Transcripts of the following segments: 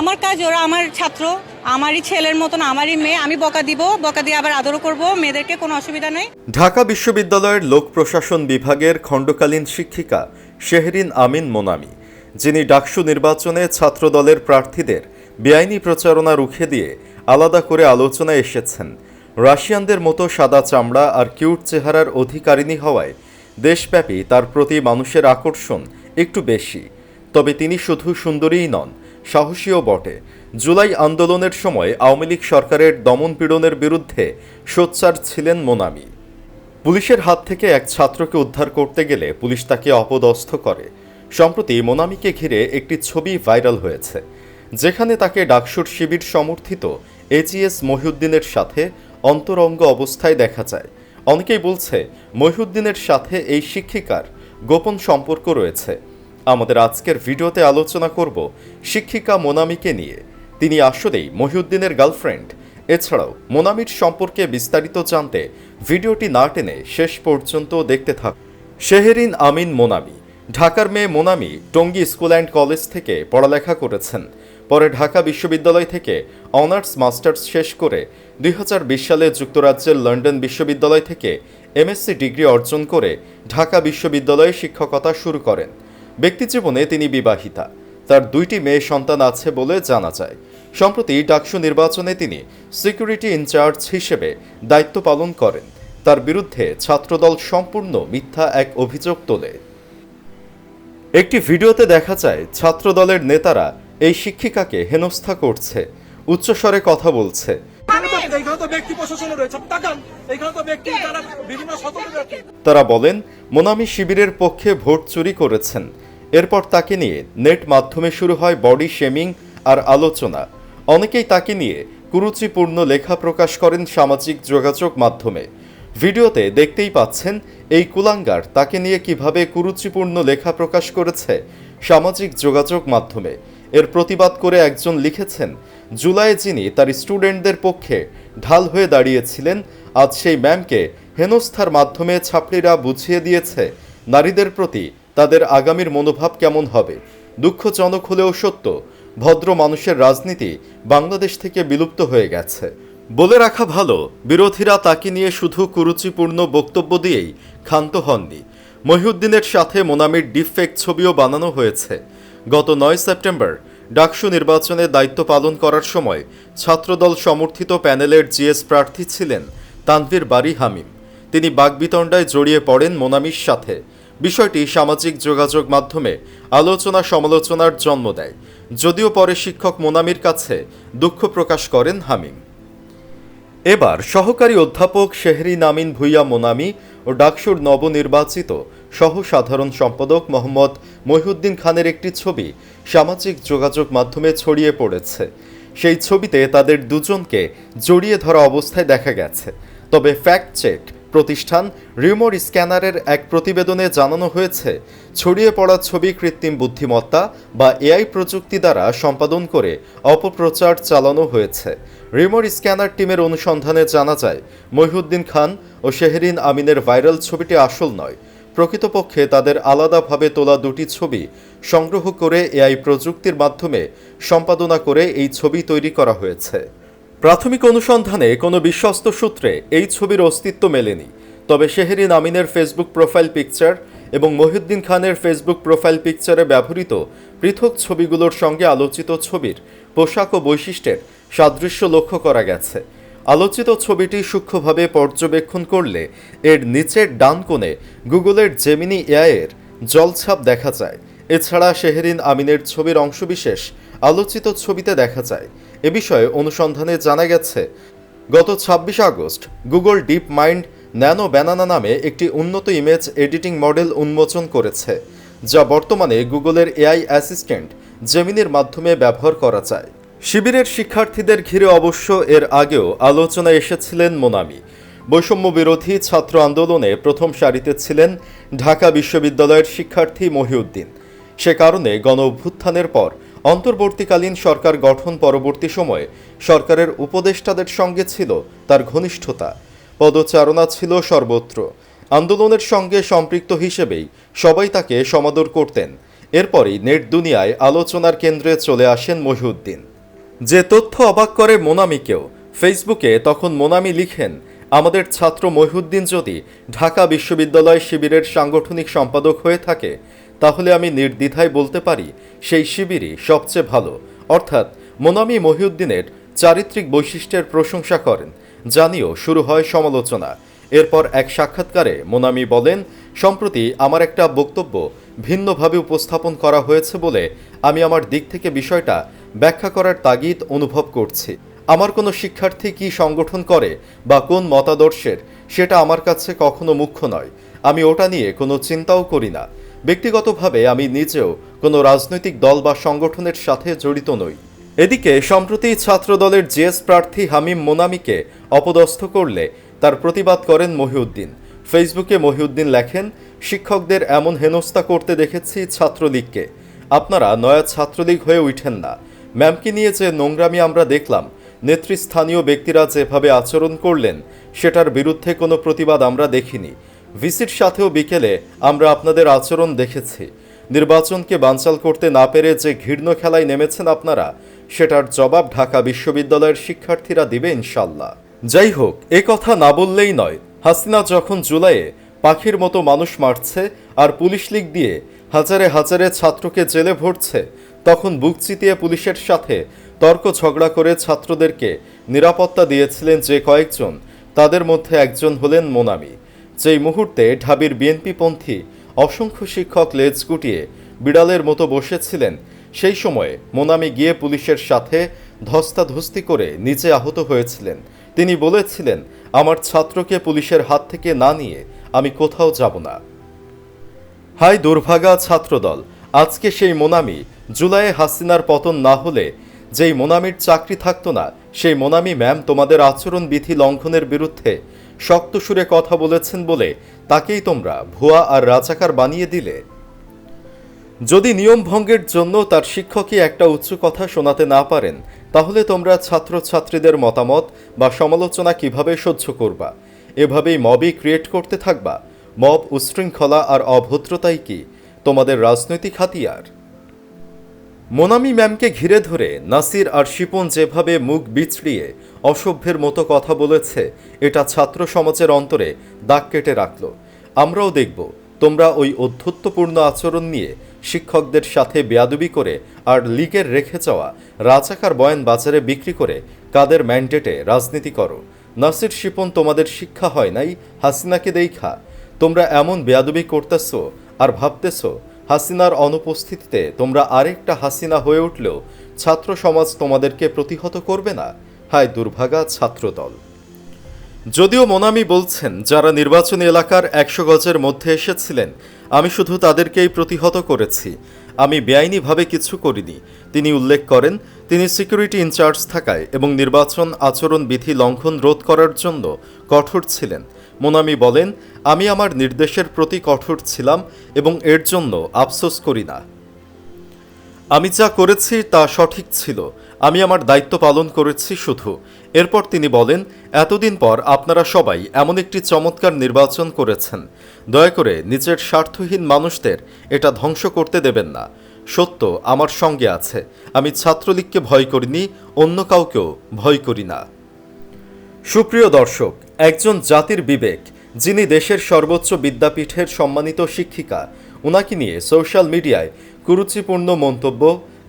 আমার কাজ ওরা আমার ছাত্র, আমারই ছেলের মতন আমারই মেয়ে, আমি বকা দিব, বকা দিয়ে আবার আদরও করব, মেয়েদেরকে কোনো অসুবিধা নেই। ঢাকা বিশ্ববিদ্যালয়ের লোক প্রশাসন বিভাগের খণ্ডকালীন শিক্ষিকা শেহরিন আমিন মোনামি, যিনি ডাকসু নির্বাচনে ছাত্রদলের প্রার্থীদের বেআইনি প্রচারণা রুখে দিয়ে আলাদা করে আলোচনায় এসেছেন। রাশিয়ানদের মতো সাদা চামড়া আর কিউট চেহারার অধিকারিণী হওয়ায় দেশব্যাপী তার প্রতি মানুষের আকর্ষণ একটু বেশি। তবে তিনি শুধু সুন্দরীই নন সাহসীও বটে। জুলাই আন্দোলনের সময় আওয়ামী লীগ সরকারের দমনপীড়নের বিরুদ্ধে সোচ্চার ছিলেন মোনামি। পুলিশের হাত থেকে এক ছাত্রকে উদ্ধার করতে গেলে পুলিশ তাকে অপদস্থ করে। সম্প্রতি মোনামিকে ঘিরে একটি ছবি ভাইরাল হয়েছে, যেখানে তাকে ডাকসুর শিবির সমর্থিত এজিএস মহিউদ্দিনের সাথে অন্তরঙ্গ অবস্থায় দেখা যায়। অনেকেই বলছে, মহিউদ্দিনের সাথে এই শিক্ষিকার গোপন সম্পর্ক রয়েছে। আমাদের আজকের ভিডিওতে আলোচনা করব শিক্ষিকা মোনামিকে নিয়ে। তিনি আসলেই মহিউদ্দিনের গার্লফ্রেন্ড। এছাড়াও মোনামির সম্পর্কে বিস্তারিত জানতে ভিডিওটি না টেনে শেষ পর্যন্ত দেখতে থাক শেহেরিন আমিন মোনামি, ঢাকার মেয়ে Monami Tongi school and college থেকে পড়ালেখা করেছেন। পরে ঢাকা বিশ্ববিদ্যালয় থেকে অনার্স মাস্টার্স শেষ করে দুই হাজার বিশ সালে যুক্তরাজ্যের লন্ডন বিশ্ববিদ্যালয় থেকে এমএসসি ডিগ্রি অর্জন করে ঢাকা বিশ্ববিদ্যালয়ে শিক্ষকতা শুরু করেন। ব্যক্তিজীবনে তিনি বিবাহিতা। তার দুইটি মেয়ে সন্তান আছে বলে জানা যায়। সম্প্রতি ডাকসু নির্বাচনে তিনি সিকিউরিটি ইনচার্জ হিসেবে দায়িত্ব পালন করেন। তার বিরুদ্ধে ছাত্রদল সম্পূর্ণ মিথ্যা এক অভিযোগ তোলে। একটি ভিডিওতে দেখা যায় ছাত্রদলের নেতারা এই শিক্ষিকাকে হেনস্থা করছে। উচ্চস্বরে কথা বলছে। তারা বলেন মোনামি শিবিরের পক্ষে ভোট চুরি করেছেন। এরপর তাকে নিয়ে নেট মাধ্যমে শুরু হয় বডি শেমিং আর আলোচনা। অনেকেই তাকে নিয়ে কুরুচিপূর্ণ লেখা প্রকাশ করেন সামাজিক যোগাযোগ মাধ্যমে। ভিডিওতে দেখতেই পাচ্ছেন, এই কুলাঙ্গার তাকে নিয়ে কীভাবে কুরুচিপূর্ণ লেখা প্রকাশ করেছে সামাজিক যোগাযোগ মাধ্যমে। এর প্রতিবাদ করে একজন লিখেছেন, জুলাই যিনি তার স্টুডেন্টদের পক্ষে ঢাল হয়ে দাঁড়িয়েছিলেন, আজ সেই ম্যামকে হেনস্থার মাধ্যমে ছাত্রীরা বুঝিয়ে দিয়েছে, নারীদের প্রতি তাদের আগামীর মনোভাব কেমন হবে? দুঃখজনক হলেও সত্য, ভদ্র মানুষের রাজনীতি বাংলাদেশ থেকে বিলুপ্ত হয়ে গেছে। বলে রাখা ভালো, বিরোধীরা তাকে নিয়ে শুধু কুরুচিপূর্ণ বক্তব্য দিয়েই ক্ষান্ত হননি। মহিউদ্দিনের সাথে মোনামির ডিফেক্ট ছবিও বানানো হয়েছে। গত নয় সেপ্টেম্বর, ডাকসু নির্বাচনে দায়িত্ব পালন করার সময় ছাত্রদল সমর্থিত প্যানেলের জিএস প্রার্থী ছিলেন তানভীর বাড়ি হামিম। তিনি বাগবিতণ্ডায় জড়িয়ে পড়েন মোনামির সাথে। বিষয়টি সামাজিক যোগাযোগ মাধ্যমে আলোচনা সমালোচনার জন্ম দেয়। যদিও পরে শিক্ষক মোনামির কাছে দুঃখ প্রকাশ করেন হামিম। এবার সহকারী অধ্যাপক শেহরি নামিন ভুইয়া মোনামি ও ডাকসুর নবনির্বাচিত সহ সাধারণ সম্পাদক মোহাম্মদ মহিউদ্দিন খানের একটি ছবি সামাজিক যোগাযোগ মাধ্যমে ছড়িয়ে পড়েছে। সেই ছবিতে তাদের দুজনকে জড়িয়ে ধরা অবস্থায় দেখা গেছে। তবে ফ্যাক্ট চেক প্রতিষ্ঠান রিউমোর স্ক্যানারের এক প্রতিবেদনে জানানো হয়েছে, ছড়িয়ে পড়া ছবি কৃত্রিম বুদ্ধিমত্তা বা এআই প্রযুক্তি দ্বারা সম্পাদন করে অপপ্রচার চালানো হয়েছে। রিমোর স্ক্যানার টিমের অনুসন্ধানে জানা যায়, মহিউদ্দিন খান ও শেহরিন আমিনের ভাইরাল ছবিটি আসল নয়। প্রকৃতপক্ষে তাদের আলাদাভাবে তোলা দুটি ছবি সংগ্রহ করে এআই প্রযুক্তির মাধ্যমে সম্পাদনা করে এই ছবি তৈরি করা হয়েছে। প্রাথমিক অনুসন্ধানে কোনো বিশ্বস্ত সূত্রে এই ছবির অস্তিত্ব মেলেনি, তবে শেহরিন আমিনের ফেসবুক প্রোফাইল পিকচার এবং মহিউদ্দিন খানের ফেসবুক প্রোফাইল পিকচারে ব্যবহৃত পৃথক ছবিগুলোর সঙ্গে আলোচিত ছবির পোশাক ও বৈশিষ্ট্যের সাদৃশ্য লক্ষ্য করা গেছে। আলোচিত ছবিটি সূক্ষ্মভাবে পর্যবেক্ষণ করলে এর নিচের ডান কোণে গুগলের জেমিনি এআইয়ের জলছাপ দেখা যায়। এছাড়া শেহরিন আমিনের ছবির অংশবিশেষ আলোচিত ছবিতে দেখা যায়। এ বিষয়ে অনুসন্ধানে জানা গেছে, গত ছাব্বিশ August Google DeepMind nano banana নামে একটি উন্নত ইমেজ এডিটিং মডেল উন্মোচন করেছে, যা বর্তমানে গুগলের এআই অ্যাসিস্ট্যান্ট জেমিনির মাধ্যমে ব্যবহার করা যায়। শিবিরের শিক্ষার্থীদের ঘিরে অবশ্য এর আগেও আলোচনায় এসেছিলেন মোনামি। বৈষম্য বিরোধী ছাত্র আন্দোলনে প্রথম সারিতে ছিলেন ঢাকা বিশ্ববিদ্যালয়ের শিক্ষার্থী মহিউদ্দিন। সে কারণে গণ অভ্যুত্থানের পর অন্তর্বর্তীকালীন সরকার গঠন পরবর্তী সময়ে সরকারের উপদেষ্টাদের সঙ্গে ছিল তার ঘনিষ্ঠতা। পদচারণা ছিল সর্বত্র। আন্দোলনের সঙ্গে সম্পৃক্ত হিসেবেই সবাই তাকে সমাদর করতেন। এরপরই নেট দুনিয়ায় আলোচনার কেন্দ্রে চলে আসেন মহিউদ্দিন। যে তথ্য অবাক করে মোনামিকেও, ফেসবুকে তখন মোনামি লিখেন, আমাদের ছাত্র মহিউদ্দিন যদি ঢাকা বিশ্ববিদ্যালয় শিবিরের সাংগঠনিক সম্পাদক হয়ে থাকে তাহলে আমি নির্দ্বিধায় বলতে পারি, সেই শিবিরই সবচেয়ে ভালো। অর্থাৎ, মোনামি মহিউদ্দিনের চারিত্রিক বৈশিষ্ট্যের প্রশংসা করেন জানিও শুরু হয় সমালোচনা। এরপর এক সাক্ষাৎকারে মোনামি বলেন, সম্প্রতি আমার একটা বক্তব্য ভিন্নভাবে উপস্থাপন করা হয়েছে বলে আমি আমার দিক থেকে বিষয়টা ব্যাখ্যা করার তাগিদ অনুভব করছি। আমার কোনো শিক্ষার্থী কি সংগঠন করে বা কোন মতাদর্শের, সেটা আমার কাছে কখনো মুখ্য নয়। আমি ওটা নিয়ে কোনো চিন্তাও করি না। ব্যক্তিগতভাবে আমি নিজেও কোনো রাজনৈতিক দল বা সংগঠনের সাথে জড়িত নই। এদিকে, সম্প্রতি ছাত্রদলের জিএস প্রার্থী হামিম মোনামিকে অপদস্থ করলে তার প্রতিবাদ করেন মহিউদ্দিন। ফেসবুকে মহিউদ্দিন লেখেন, শিক্ষকদের এমন হেনস্থা করতে দেখেছি ছাত্রলীগকে। আপনারা নয়া ছাত্রলীগ হয়ে উঠেন না। ম্যামকে নিয়ে যে নোংরামি আমরা দেখলাম, নেতৃস্থানীয় ব্যক্তিরা যেভাবে আচরণ করলেন, সেটার বিরুদ্ধে কোনো প্রতিবাদ আমরা দেখিনি। ভিসির সাথেও বিকেলে আমরা আপনাদের আচরণ দেখেছি। নির্বাচনকে বানচাল করতে না পেরে যে ঘৃণ্য খেলায় নেমেছেন আপনারা, সেটার জবাব ঢাকা বিশ্ববিদ্যালয়ের শিক্ষার্থীরা দিবে ইনশাল্লাহ যাই হোক, এ কথা না বললেই নয়, হাসিনা যখন জুলাইয়ে পাখির মতো মানুষ মারছে আর পুলিশ লীগ দিয়ে হাজারে হাজারে ছাত্রকে জেলে ভরছে, তখন বুক চিতিয়ে পুলিশের সাথে তর্ক ঝগড়া করে ছাত্রদেরকে নিরাপত্তা দিয়েছিলেন যে কয়েকজন, তাদের মধ্যে একজন হলেন মোনামি। যেই মুহূর্তে ঢাবির বিএনপিপন্থী অসংখ্য শিক্ষক লেজ গুটিয়ে বিড়ালের মতো বসেছিলেন, সেই সময়ে মোনামি গিয়ে পুলিশের সাথে ধস্তাধস্তি করে নিচে আহত হয়েছিলেন। তিনি বলেছিলেন, আমার ছাত্রকে পুলিশের হাত থেকে না নিয়ে আমি কোথাও যাব না। হাই দুর্ভাগা ছাত্রদল, আজকে সেই মোনামি জুলাইয়ে হাসিনার পতন না হলে যেই মোনামির চাকরি থাকতো না, সেই মোনামি ম্যাম তোমাদের আচরণবিধি লঙ্ঘনের বিরুদ্ধে শক্ত সুরে কথা বলেছেন বলে তাকেই তোমরা ভুয়া আর রাজাকার বানিয়ে দিলে। যদি নিয়ম ভঙ্গের জন্য তার শিক্ষকই একটা উচ্চ কথা শোনাতে না পারেন, তাহলে তোমরা ছাত্রছাত্রীদের মতামত বা সমালোচনা কীভাবে সহ্য করবা? এভাবেই মবই ক্রিয়েট করতে থাকবা। মব উশৃঙ্খলা আর অভদ্রতাই কি? তোমাদের রাজনৈতিক হাতিয়ার। মোনামি ম্যামকে ঘিরে ধরে নাসির আর শিপন যেভাবে মুখ বিচড়িয়ে অসভ্যের মতো কথা বলেছে, এটা ছাত্র সমাজের অন্তরে দাগ কেটে রাখল। আমরাও দেখব, তোমরা ওই অধ্যত্বপূর্ণ আচরণ নিয়ে শিক্ষকদের সাথে বেয়াদুবি করে আর লীগের রেখে যাওয়া রাজাকার বয়ান বাজারে বিক্রি করে কাদের ম্যান্ডেটে রাজনীতি করো। নাসির, শিপন, তোমাদের শিক্ষা হয় নাই, হাসিনাকে দেইখা তোমরা এমন বেয়াদবি করতেছো আর ভাবতেছো হাসিনার অনুপস্থিতিতে তোমরা আরেকটা হাসিনা হয়ে উঠলেও ছাত্র সমাজ তোমাদেরকে প্রতিহত করবে না, হায় দুর্ভাগা ছাত্রদল। যদিও মোনামি বলছেন, যারা নির্বাচনী এলাকার একশো গজের মধ্যে এসেছিলেন, আমি শুধু তাদেরকেই প্রতিহত করেছি। আমি বেআইনিভাবে কিছু করিনি। তিনি উল্লেখ করেন, তিনি সিকিউরিটি ইনচার্জ থাকায় এবং নির্বাচন আচরণ বিধি লঙ্ঘন রোধ করার জন্য কঠোর ছিলেন। মোনামি বলেন, আমি আমার নির্দেশের প্রতি কঠোর ছিলাম এবং এর জন্য আফসোস করি না। আমি যা করেছি তা সঠিক ছিল। আমি আমার দায়িত্ব পালন করেছি শুধু। এরপর তিনি বলেন, এতদিন পর আপনারা সবাই এমন একটি চমৎকার নির্বাচন করেছেন। দয়া করে নিজের স্বার্থহীন মানুষদের এটা ধ্বংস করতে দেবেন না। সত্য আমার সঙ্গে আছে। আমি ছাত্রলীগকে ভয় করিনি, অন্য কাউকেও ভয় করি না। সুপ্রিয় দর্শক একজন জাতির বিবেক, যিনি দেশের সর্বোচ্চ বিদ্যাপীঠের সম্মানিত শিক্ষিকা, উনাকে নিয়ে সোশ্যাল মিডিয়ায় কুরুচিপূর্ণ মন্তব্য,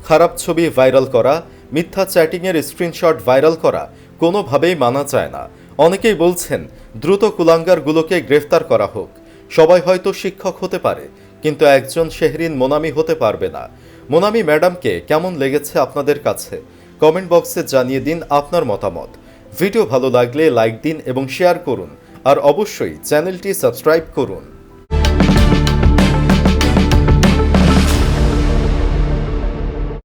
খারাপ ছবি ভাইরাল করা, মিথ্যা চ্যাটিংয়ের স্ক্রিনশট ভাইরাল করা কোনোভাবেই মানা যায় না। অনেকেই বলছেন, দ্রুত কুলাঙ্গারগুলোকে গ্রেফতার করা হোক। সবাই হয়তো শিক্ষক হতে পারে, কিন্তু একজন শেহরিন মোনামি হতে পারবে না। মোনামি ম্যাডামকে কেমন লেগেছে আপনাদের কাছে? কমেন্ট বক্সে জানিয়ে দিন আপনার মতামত। ভিডিও ভালো লাগলে লাইক দিন এবং শেয়ার করুন। আর অবশ্যই চ্যানেলটি সাবস্ক্রাইব করুন।